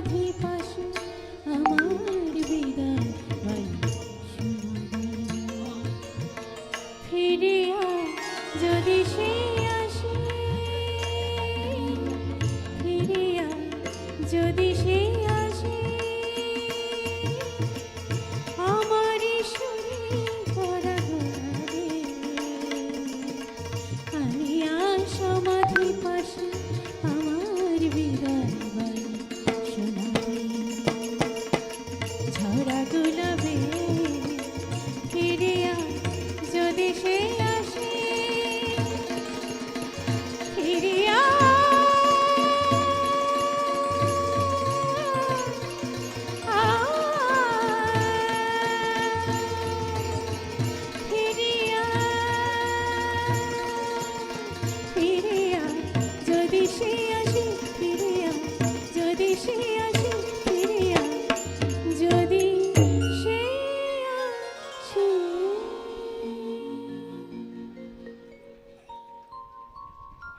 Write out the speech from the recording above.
রাধে পাশে আমার বিদায় ফিরে যদি সে আসে। ফিরিয়া যদি সে আসে। ফিরে আয় যদি সে আসে ফিরে যদি সে